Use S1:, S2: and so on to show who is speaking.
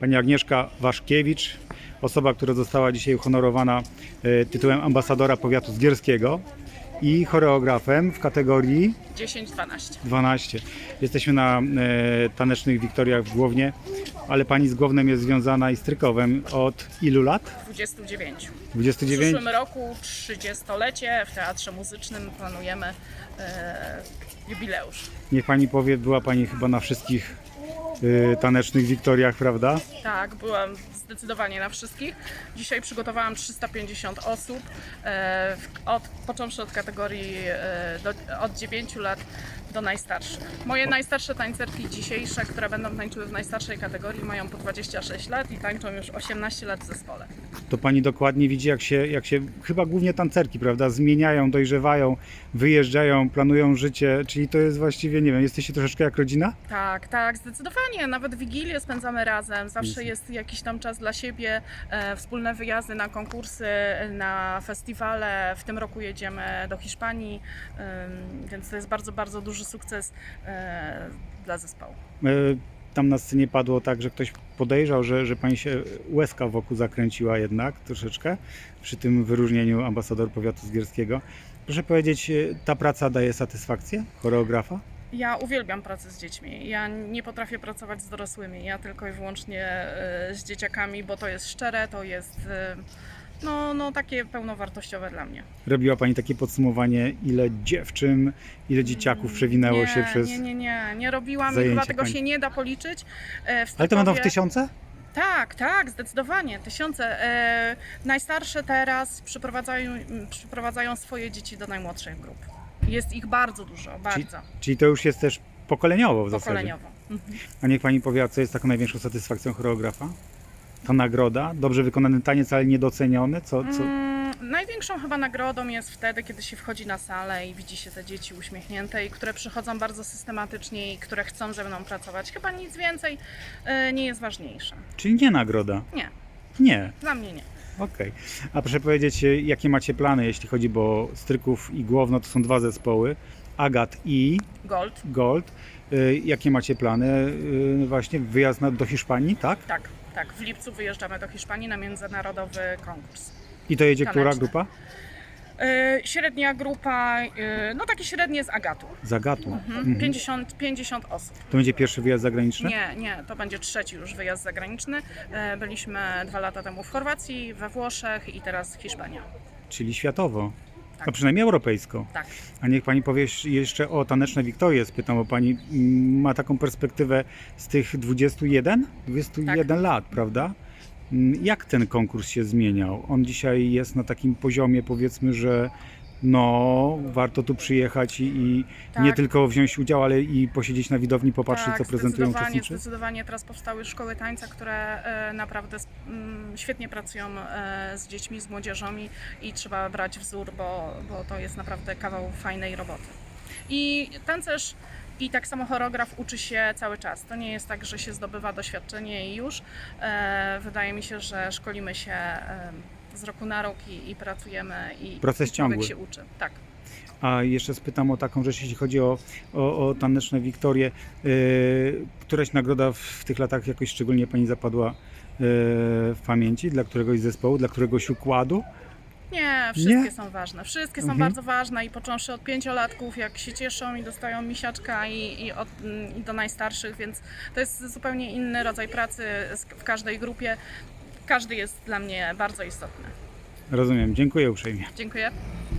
S1: Pani Agnieszka Waszkiewicz, osoba, która została dzisiaj uhonorowana e, tytułem ambasadora powiatu zgierskiego i choreografem w kategorii
S2: 10-12.
S1: 12. Jesteśmy na e, tanecznych wiktoriach w Głownie, ale pani z Głownem jest związana i z Trykowem od ilu lat?
S2: 29. W
S1: 29?
S2: przyszłym roku 30-lecie w Teatrze Muzycznym planujemy e, jubileusz.
S1: Niech pani powie, była pani chyba na wszystkich e, tanecznych wiktoriach, prawda?
S2: Tak, byłam zdecydowanie na wszystkich. Dzisiaj przygotowałam 350 osób, e, od, począwszy od kategorii e, do, od 9 lat do najstarszych. Moje najstarsze tańcerki dzisiejsze, które będą tańczyły w najstarszej kategorii, mają po 26 lat i tańczą już 18 lat w zespole.
S1: To pani dokładnie widzi, jak się, jak się chyba głównie tancerki, prawda, zmieniają, dojrzewają, wyjeżdżają, planują życie, czyli to jest właściwie, nie wiem, jesteście troszeczkę jak rodzina?
S2: Tak, tak, zdecydowanie. Nawet Wigilię spędzamy razem. Zawsze
S1: Jest.
S2: jakiś tam czas dla siebie. E, wspólne wyjazdy na konkursy, na festiwale. W tym roku jedziemy do Hiszpanii, em, więc to jest bardzo, bardzo duży sukces e, dla zespołu.
S1: E, Tam na scenie padło tak, że ktoś podejrzał, że, że pani się łezka wokół zakręciła jednak troszeczkę przy tym wyróżnieniu ambasador powiatu zgierskiego. Proszę powiedzieć, e, ta praca daje satysfakcję choreografa?
S2: Ja uwielbiam pracę z dziećmi. Ja nie potrafię pracować z dorosłymi. Ja tylko i wyłącznie z dzieciakami, bo to jest szczere, to jest no, no, takie pełnowartościowe dla mnie.
S1: Robiła pani takie podsumowanie, ile dziewczyn, ile dzieciaków przewinęło
S2: nie,
S1: się przez...
S2: Nie, nie, nie, nie robiłam i
S1: zajęcie
S2: chyba tego
S1: pani.
S2: się nie da policzyć. E, w
S1: Ale to będą w tysiące?
S2: Tak, tak, zdecydowanie, tysiące. E, najstarsze teraz przyprowadzają, przyprowadzają swoje dzieci do najmłodszych grup. Jest ich bardzo dużo, bardzo,
S1: Czyli to już jest też pokoleniowo w zasadzie.
S2: pokoleniowo. Mhm.
S1: A niech pani powie, co jest taką największą satysfakcją choreografa? Ta nagroda, dobrze wykonany taniec, ale niedoceniony? Co, co?
S2: Mm, największą chyba nagrodą jest wtedy, kiedy się wchodzi na salę i widzi się te dzieci uśmiechnięte i które przychodzą bardzo systematycznie i które chcą ze mną pracować. Chyba nic więcej e, nie jest ważniejsze.
S1: Czyli nie nagroda?
S2: Nie,
S1: Nie,
S2: dla mnie nie.
S1: okej. A proszę powiedzieć, e, jakie macie plany, jeśli chodzi, bo Stryków i Głowno to są dwa zespoły, Agat i
S2: Gold,
S1: Gold. E, Jakie macie plany? E, Właśnie wyjazd na, do Hiszpanii, tak?
S2: tak, tak. W lipcu wyjeżdżamy do Hiszpanii na międzynarodowy konkurs.
S1: I to jedzie która
S2: Taneczny.
S1: grupa?
S2: E, średnia grupa, e, no takie średnie z Agatu.
S1: Z Agatu.
S2: Mhm.
S1: Mhm.
S2: 50, 50 osób.
S1: To będzie pierwszy wyjazd zagraniczny?
S2: Nie, nie, to będzie trzeci już wyjazd zagraniczny. E, Byliśmy dwa lata temu w Chorwacji, we Włoszech i teraz Hiszpania.
S1: Czyli światowo.
S2: Tak.
S1: A przynajmniej europejsko.
S2: Tak.
S1: A niech pani powie jeszcze o taneczne Wiktorie. Spytam, bo pani mm, ma taką perspektywę z tych 21? 21
S2: Tak.
S1: lat, prawda? Mm, Jak ten konkurs się zmieniał? On dzisiaj jest na takim poziomie, powiedzmy, że no, warto tu przyjechać i, i
S2: Tak.
S1: nie tylko wziąć udział, ale i posiedzieć na widowni, popatrzeć,
S2: tak,
S1: co prezentują
S2: zdecydowanie,
S1: uczestnicy?
S2: zdecydowanie teraz powstały szkoły tańca, które e, naprawdę s- mm, świetnie pracują e, z dziećmi, z młodzieżą i, i trzeba brać wzór, bo, bo to jest naprawdę kawał fajnej roboty. I tancerz i tak samo choreograf uczy się cały czas. To nie jest tak, że się zdobywa doświadczenie i już. E, wydaje mi się, że szkolimy się e, z roku na rok i, i pracujemy i
S1: Proces ciągły.
S2: się uczy. Tak.
S1: A jeszcze spytam o taką rzecz, jeśli chodzi o, o, o taneczne Wiktorie. Yy, któraś nagroda w, w tych latach jakoś szczególnie Pani zapadła yy, w pamięci? Dla któregoś zespołu, dla któregoś układu?
S2: Nie, wszystkie
S1: Nie?
S2: są ważne. Wszystkie są
S1: Mhm.
S2: bardzo ważne i począwszy od pięciolatków, jak się cieszą i dostają misiaczka i, i, od, i do najstarszych, więc to jest zupełnie inny rodzaj pracy w każdej grupie. Każdy jest dla mnie bardzo istotny.
S1: Rozumiem, dziękuję uprzejmie.
S2: Dziękuję.